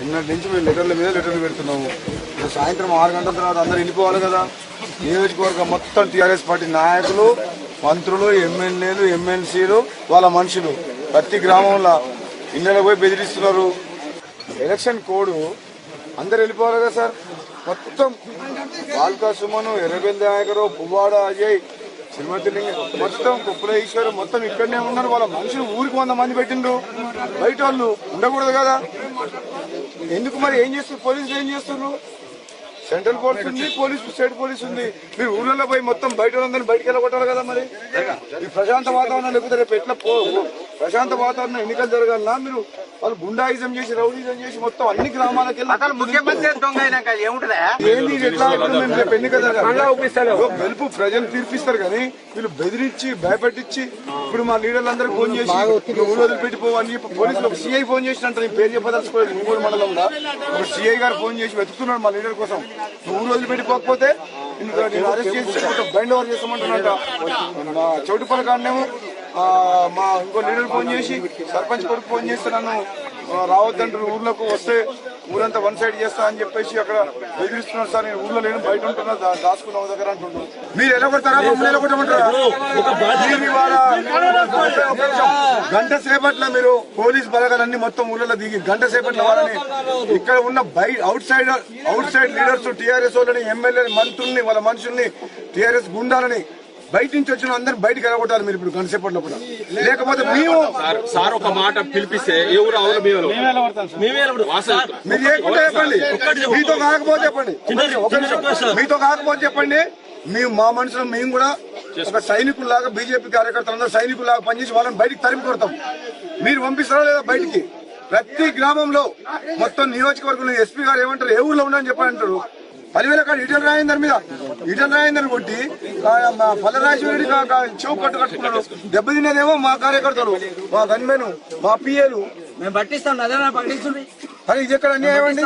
నిన్నటి నుంచి మేము లెటర్ల మీద లెటర్లు పెడుతున్నాము. సాయంత్రం ఆరు గంటల తర్వాత అందరూ వెళ్ళిపోవాలి కదా. నియోజకవర్గం మొత్తం టీఆర్ఎస్ పార్టీ నాయకులు మంత్రులు ఎమ్మెల్యేలు ఎమ్మెల్సీలు వాళ్ళ మనుషులు. ప్రతి గ్రామంలో ఇళ్ళలో పోయి బెదిరిస్తున్నారు. ఎలక్షన్ కోడ్ అందరు వెళ్ళిపోవాలి కదా సార్. మొత్తం బాల్కా సుమను ఎర్రబెల్లి నాయకరు పువ్వాడ అజయ్ శ్రీమతి లింగ మొత్తం కుప్పల ఈశ్వరు మొత్తం ఇక్కడనే ఉన్నారు. వాళ్ళ మనుషులు ఊరికి వంద మంది పెట్టిండ్రు. బయట వాళ్ళు ఉండకూడదు కదా. ఎందుకు మరి ఏం చేస్తున్నారు? పోలీసులు ఏం చేస్తున్నారు? సెంట్రల్ పోలీస్ ఉంది పోలీస్ స్టేట్ పోలీస్ ఉంది. మీరు ఊళ్ళలో పోయి మొత్తం బయట వాళ్ళందరినీ బయటకు వెళ్ళగొట్టాలి కదా మరి? ఈ ప్రశాంత వాతావరణం లేకపోతే రేపు ఎట్లా పో ప్రశాంత వాతావరణం ఎన్నికలు జరగాలన్నా మీరు వాళ్ళు గుండాయిజం చేసి రౌడీజం చేసి మొత్తం అన్ని గ్రామాలకు వెళ్ళి ముఖ్యమంత్రి దొంగ ఏంది ఎట్లా మేము రేపు జరగాలి. గెలుపు ప్రజలు తీర్పిస్తారు కానీ వీళ్ళు బెదిరించి భయపెట్టించి ఇప్పుడు మా లీడర్లందరూ ఫోన్ చేసి నువ్వు ఊరు వదిలిపెట్టిపోవని చెప్పి పోలీసులు ఒక సిఐ ఫోన్ చేసినంటారు ఈ పేరు చెప్పదలుచుకోలేదు. ఇంకోటి మండలంలో. ఒక సిఐ గారు ఫోన్ చేసి వెతుకుతున్నాడు మా లీడర్ కోసం. నువ్వు ఊరు వదిలిపెట్టిపోకపోతే నేను అరెస్ట్ చేసి బైండ్ ఓవర్ చేస్తామంటున్నట్ట మా చౌటుపల్లి కాడనేమో ఆ, మా ఇంకో లీడర్ ఫోన్ చేసి సర్పంచ్ కొడుకు ఫోన్ చేస్తే నన్ను రావద్దంటారు ఊర్లోకి వస్తే ఊరంతా వన్ సైడ్ చేస్తా అని చెప్పేసి అక్కడ బెదిరిస్తున్నారు సార్. నేను ఊర్లో లేను బయట ఉంటున్నా దాచుకున్న దగ్గర అంటున్నారు మీరు ఎలా కొడతారా? మమ్మల్ని ఎలా కొట్టమంటారా? గంట సేపట్లో మీరు పోలీస్ బలగాలన్నీ మొత్తం ఊళ్ళలో దిగి గంట సేపట్లో వాళ్ళని ఇక్కడ ఉన్న by outside outside leaders TRS వాళ్ళని ఎమ్మెల్యే మంత్రుల్ని వాళ్ళ మనుషుల్ని టీఆర్ఎస్ గుండాలని బయట నుంచి వచ్చిన అందరు బయటకు వెళ్ళగొట్టాలి మీరు ఇప్పుడు గంట సేపట్లో కూడా. లేకపోతే మేము సార్ ఒక మాట పిలిపిస్తే ఎవరు మీరు లేకుండా చెప్పండి? మీతో కాకపోతే చెప్పండి. మీతో కాకపోతే చెప్పండి. మేము మా మనుషులు మేము కూడా ఒక సైనికుల్లాగా బీజేపీ కార్యకర్తలందరూ సైనికుల్లాగా పనిచేసి వాళ్ళని బయటికి తరిమి కొడతాం. మీరు పంపిస్తారా లేదా బయటికి? ప్రతి గ్రామంలో మొత్తం నియోజకవర్గంలో ఎస్పీ గారు ఏమంటారు? ఏ ఊర్లో ఉండని చెప్పని అంటారు పదివేల కాదు ఇటల్ రాయిందని మీద. ఇటల్ రాయిందని కొట్టి మా పల్లరాజేశ్వరుడి చెవు కట్టు కట్టుకున్నాడు. దెబ్బతిన్నదేమో మా కార్యకర్తలు మా గన్మెను మా పిఏలు. మేము పట్టిస్తాం అదే పట్టిస్తుంది అది ఇది ఎక్కడ అన్యాయం అండి?